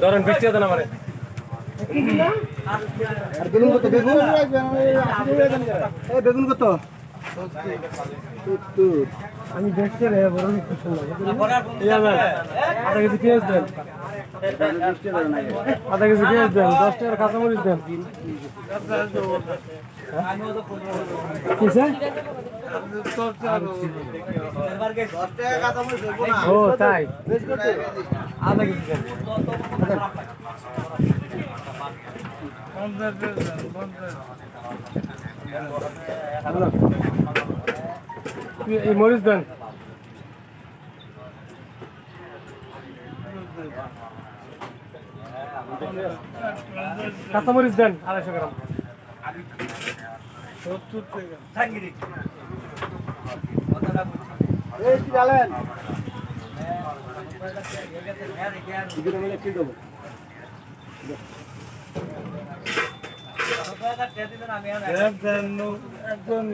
ধরেন বৃষ্টি হতো না মানে আর বেগুন কত? বেগুন? বেগুন কত? আমি দেখতে রে বড় কিছু আধা কেজি পেঁয়াজ দেন। আধা কেজি পেঁয়াজ দেন দশ টাকার কাঁচামরিচ দেন। ও তাই। আধা কেজি দেন। মরিচ দেন। কাঁচামরিচ দেন আড়াইশো গ্রাম। এই কি একজন একজন